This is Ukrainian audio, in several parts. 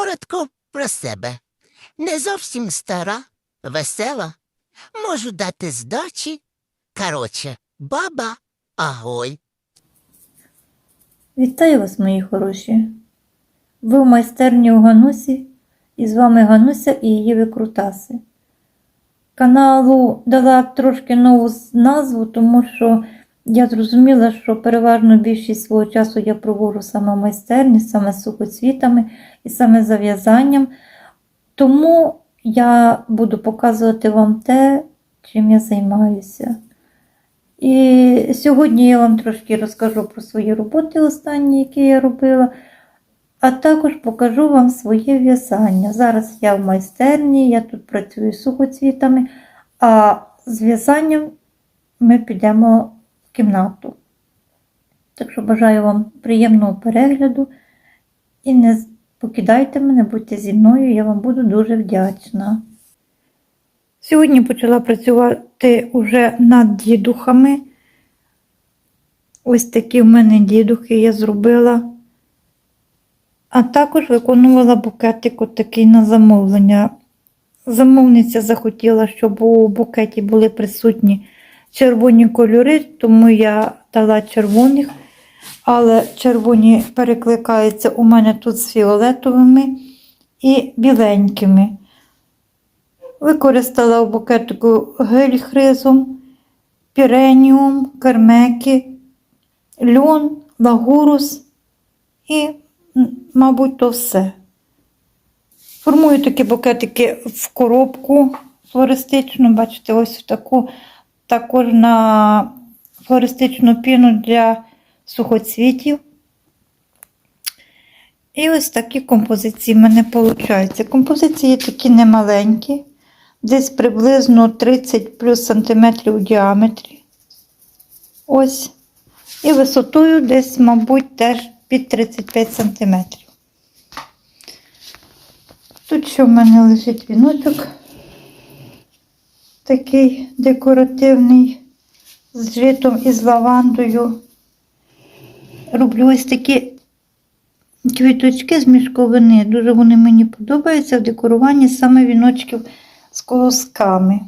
Коротко про себе. Не зовсім стара, весела. Можу дати здачі. Короче, баба, агой. Вітаю вас, мої хороші! Ви в майстерні у Ганусі, і з вами Гануся і її викрутаси. Каналу дала трошки нову назву, тому що я зрозуміла, що переважно більшість свого часу я проводжу саме в майстерні, саме з сухоцвітами і саме зав'язанням. Тому я буду показувати вам те, чим я займаюся. І сьогодні я вам трошки розкажу про свої роботи останні, які я робила, а також покажу вам своє в'язання. Зараз я в майстерні, я тут працюю з сухоцвітами, а з в'язанням ми підемо кімнату. Так що бажаю вам приємного перегляду і не покидайте мене, будьте зі мною, я вам буду дуже вдячна. Сьогодні почала працювати уже над дідухами. Ось такі в мене дідухи я зробила. А також виконувала букетик отакий на замовлення. Замовниця захотіла, щоб у букеті були присутні червоні кольори, тому я дала червоних, але червоні перекликаються у мене тут з фіолетовими і біленькими. Використала в букетику гель хризом, піреніум, кермеки, льон, лагурус і, мабуть, то все. Формую такі букетики в коробку флористичну, бачите, ось таку, також на флористичну піну для сухоцвітів. І ось такі композиції в мене виходять. Композиції такі немаленькі, десь приблизно 30 плюс сантиметрів у діаметрі. Ось. І висотою десь, мабуть, теж під 35 сантиметрів. Тут ще в мене лежить віночок такий декоративний з житом і з лавандою. Роблю ось такі квіточки з мішковини. Дуже вони мені подобаються в декоруванні саме віночків з колосками.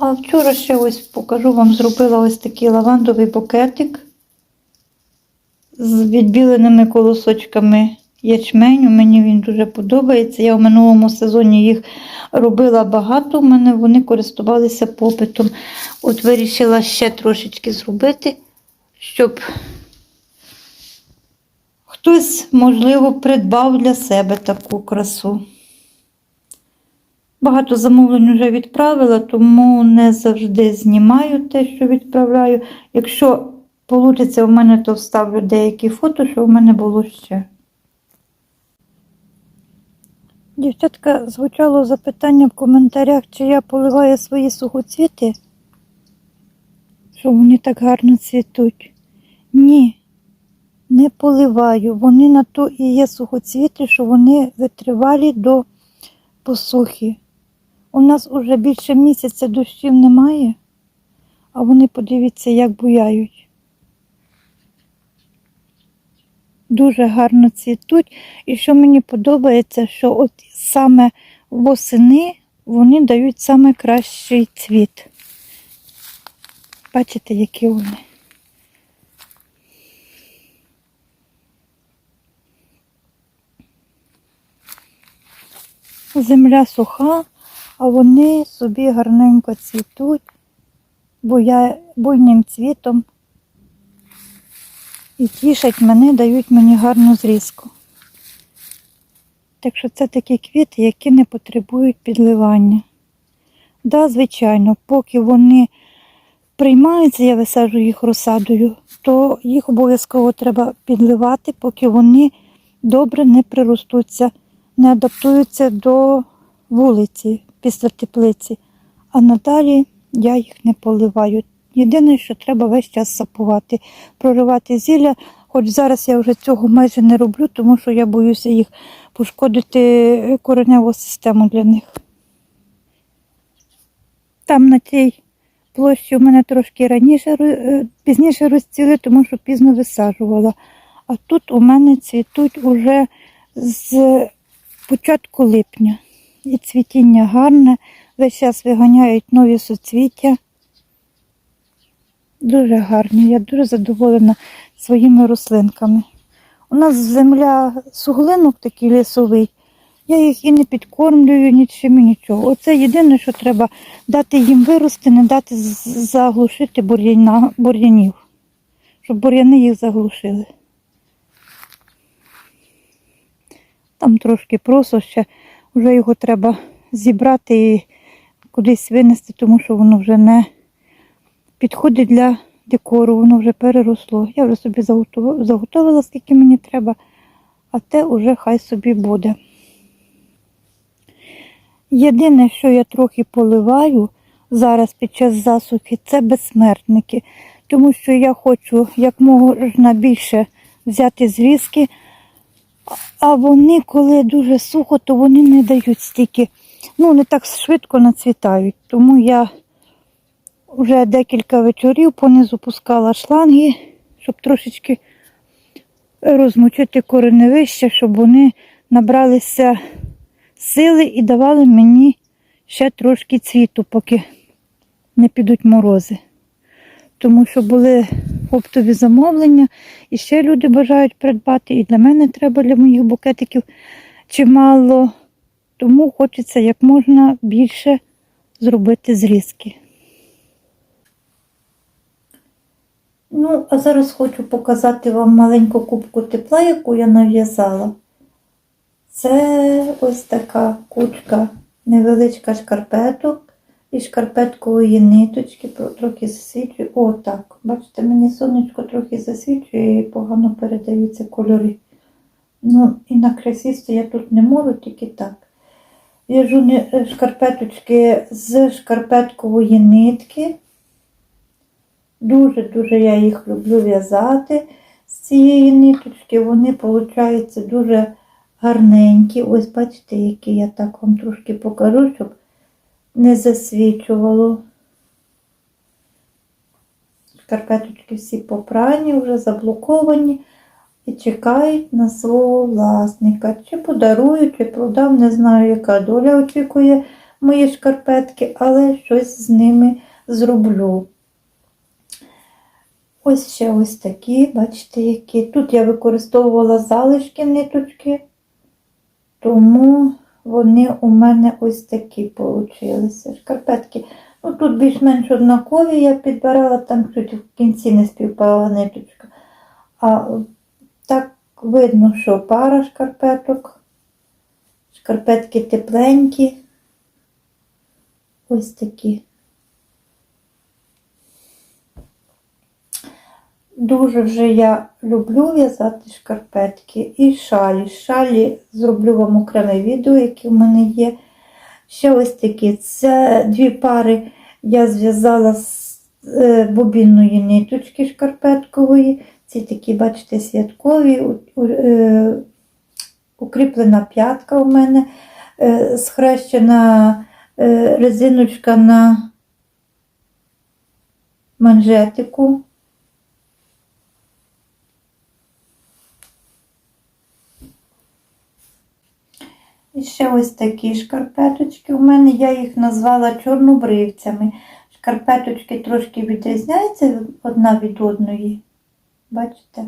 А вчора ще ось покажу вам, зробила ось такий лавандовий букетик з відбіленими колосочками ячменю. Мені він дуже подобається. Я в минулому сезоні їх робила багато, у мене вони користувалися попитом. От вирішила ще трошечки зробити, щоб хтось, можливо, придбав для себе таку красу. Багато замовлень вже відправила, тому не завжди знімаю те, що відправляю. Якщо вийде у мене, то вставлю деякі фото, що в мене було ще. Дівчатка, звучало запитання в коментарях, чи я поливаю свої сухоцвіти, що вони так гарно цвітуть. Ні, не поливаю. Вони на то і є сухоцвіти, що вони витривалі до посухи. У нас уже більше місяця дощів немає, а вони подивіться, як буяють. Дуже гарно цвітуть. І що мені подобається, що от саме восени вони дають саме кращий цвіт. Бачите, які вони. Земля суха, а вони собі гарненько цвітуть, буя... буйним цвітом і тішать мене, дають мені гарну зрізку. Так що це такі квіти, які не потребують підливання. Да, звичайно, поки вони приймаються, я висаджую їх розсадою, то їх обов'язково треба підливати, поки вони добре не приростуться, не адаптуються до вулиці після теплиці. А надалі я їх не поливаю. Єдине, що треба весь час сапувати, проривати зілля. Хоч зараз я вже цього майже не роблю, тому що я боюся їх пошкодити кореневу систему для них. Там на цій площі у мене трошки раніше, е, пізніше розцвіли, тому що пізно висаджувала. А тут у мене цвітуть уже з початку липня. І цвітіння гарне. Весь час виганяють нові суцвіття. Дуже гарні. Я дуже задоволена своїми рослинками. У нас земля суглинок такий лісовий. Я їх і не підкормлюю нічим і нічого. Оце єдине, що треба дати їм вирости, не дати заглушити бур'яна, бур'янів, щоб бур'яни їх заглушили. Там трошки просо ще, вже його треба зібрати і кудись винести, тому що воно вже не підходить для декору, воно вже переросло. Я вже собі заготовила, скільки мені треба, а те вже хай собі буде. Єдине, що я трохи поливаю зараз під час засухи, це безсмертники, тому що я хочу як можна більше взяти зрізки, а вони, коли дуже сухо, то вони не дають стільки, ну не так швидко нацвітають. Тому я вже декілька вечорів понизу пускала шланги, щоб трошечки розмочити кореневище, щоб вони набралися сили і давали мені ще трошки цвіту, поки не підуть морози. Тому що були оптові замовлення, і ще люди бажають придбати, і для мене треба для моїх букетиків чимало. Тому хочеться як можна більше зробити зрізки. Ну, а зараз хочу показати вам маленьку кубку тепла, яку я нав'язала. Це ось така кучка невеличка шкарпеток і шкарпеткової ниточки, трохи засвічує. О, так. Бачите, мені сонечко трохи засвічує і погано передаються кольори. Ну, і на красісто я тут не можу, тільки так. В'яжу шкарпеточки з шкарпеткової нитки. Дуже-дуже я їх люблю в'язати з цієї ниточки. Вони, виходять, дуже гарненькі. Ось бачите, які я так вам трошки покажу, щоб не засвічувало. Шкарпеточки всі попрані, вже заблоковані і чекають на свого власника. Чи подарую, чи продам, не знаю, яка доля очікує мої шкарпетки, але щось з ними зроблю. Ось ще ось такі, бачите, які. Тут я використовувала залишки ниточки, тому вони у мене ось такі получилися. Шкарпетки. Ну, тут більш-менш однакові я підбирала, там чуть в кінці не співпала ниточка. А так видно, що пара шкарпеток. Шкарпетки тепленькі. Ось такі. Дуже вже я люблю в'язати шкарпетки і шалі. Шалі зроблю вам окреме відео, яке в мене є. Ще ось такі. Це дві пари я зв'язала з е, бобінної ниточки шкарпеткової. Ці такі, бачите, святкові. Е, Укріплена п'ятка у мене, е, схрещена резиночка на манжетику. І ще ось такі шкарпеточки у мене, я їх назвала чорнобривцями. Шкарпеточки трошки відрізняються одна від одної. Бачите?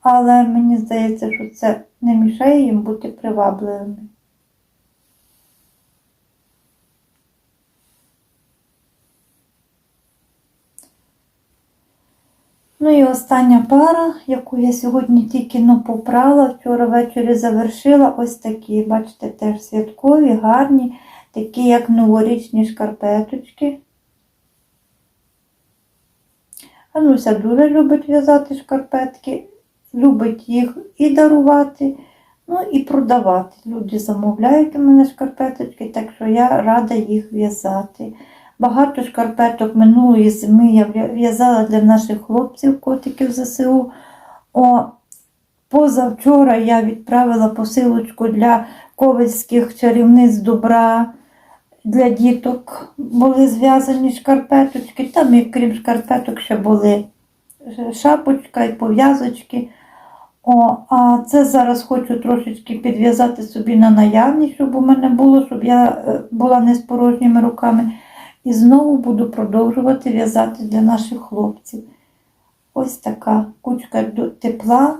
Але мені здається, що це не мішає їм бути привабливими. Ну і остання пара, яку я сьогодні тільки попрала, вчора ввечері завершила, ось такі, бачите, теж святкові, гарні, такі як новорічні шкарпеточки. Ануся дуже любить в'язати шкарпетки, любить їх і дарувати, ну і продавати. Люди замовляють у мене шкарпеточки, так що я рада їх в'язати. Багато шкарпеток минулої зими я в'язала для наших хлопців, котиків ЗСУ. О, позавчора я відправила посилочку для ковальських чарівниць добра. Для діток були зв'язані шкарпеточки. Там, і крім шкарпеток, ще були шапочка і пов'язочки. О, а це зараз хочу трошечки підв'язати собі на наявність, щоб у мене було, щоб я е, була не з порожніми руками. І знову буду продовжувати в'язати для наших хлопців. Ось така кучка тепла,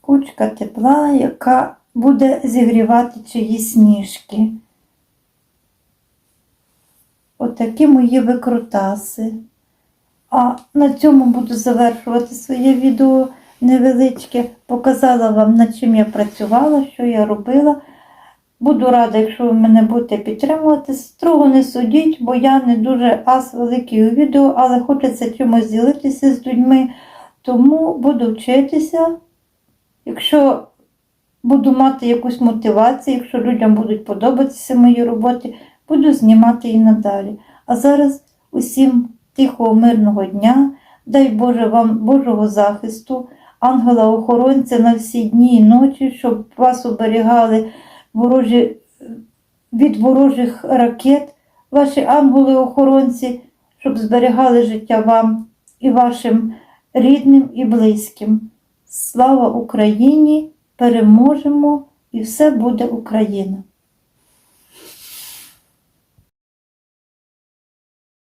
кучка тепла, яка буде зігрівати чиїсь ніжки. Отакі мої викрутаси. А на цьому буду завершувати своє відео невеличке. Показала вам, над чим я працювала, що я робила. Буду рада, якщо ви мене будете підтримувати. Строго не судіть, бо я не дуже ас великий у відео, але хочеться чимось ділитися з людьми. Тому буду вчитися. Якщо буду мати якусь мотивацію, якщо людям будуть подобатися мої роботи, буду знімати і надалі. А зараз усім тихого, мирного дня. Дай Боже вам Божого захисту, ангела-охоронця на всі дні і ночі, щоб вас оберігали ворожі, від ворожих ракет, ваші ангели-охоронці, щоб зберігали життя вам і вашим рідним і близьким. Слава Україні! Переможемо і все буде Україна!